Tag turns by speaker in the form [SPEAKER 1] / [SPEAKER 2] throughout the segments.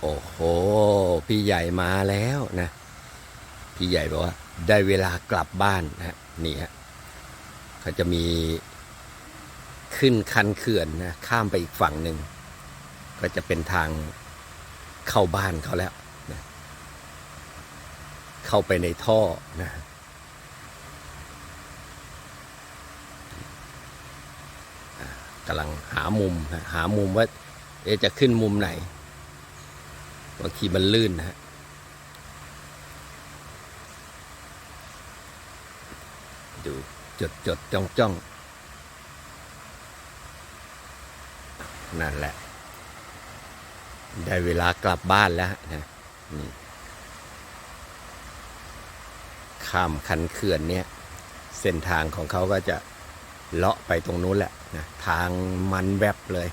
[SPEAKER 1] โอ้โห พี่ใหญ่มาแล้วนะ พี่ใหญ่บอกว่า ได้เวลากลับบ้านนะนี่ฮะเขาจะมีขึ้นคันเขื่อนนะข้ามไปอีกฝั่งหนึ่ง ก็จะเป็นทางเข้าบ้านเขาแล้วนะเข้าไปในท่อนะกำลังหามุม หามุมว่าจะขึ้นมุมไหน บางทีมันลื่นนะฮะดูจดจดจ้องจ้องนั่นแหละ ได้เวลากลับบ้านแล้วนะนี่ข้ามคันเขื่อนเนี่ย เส้นทางของเขาก็จะเลาะไปตรงนู้นแหละนะทางมันแวบเลย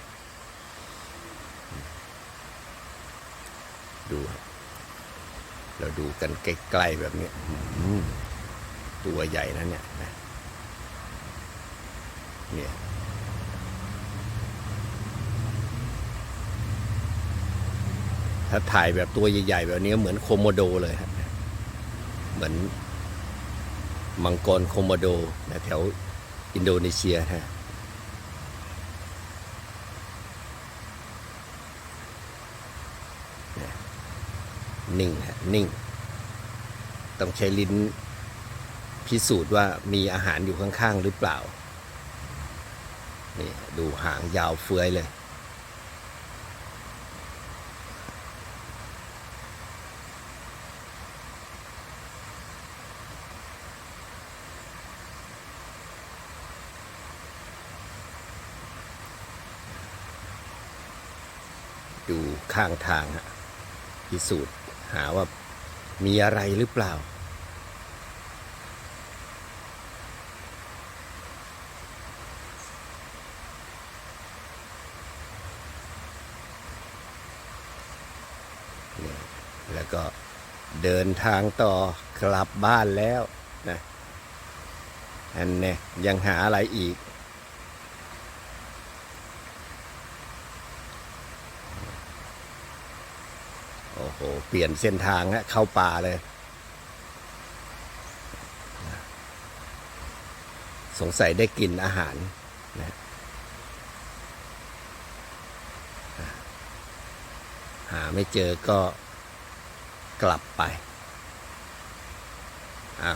[SPEAKER 1] ดูเราดูกันใกล้ๆแบบนี้ตัวใหญ่นะเนี่ยนะเนี่ยถ้าถ่ายแบบตัวใหญ่ๆแบบนี้เหมือนโคโมโดเลยครับเหมือนมังกรโคโมโดนะแถวอินโดนีเซียฮะ นิ่งฮะนิ่ง ต้องใช้ลิ้นพิสูจน์ว่ามีอาหารอยู่ข้างๆ หรือเปล่า นี่ดูหางยาวเฟื้อยเลย ดูข้างทางฮะพิสูจน์ หาว่ามีอะไรหรือเปล่าเนี่ยแล้วก็เดินทางต่อกลับบ้านแล้วนะอันเนี่ยยังหาอะไรอีก โอ้โห เปลี่ยนเส้นทางฮะเข้าป่าเลย สงสัยได้กลิ่นอาหารนะหาไม่เจอก็กลับไป อะ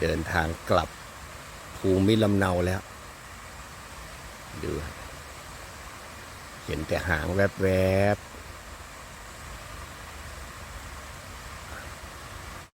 [SPEAKER 1] เดินทางกลับภูมิลำเนาแล้ว ดู เห็นแต่หางแวบๆ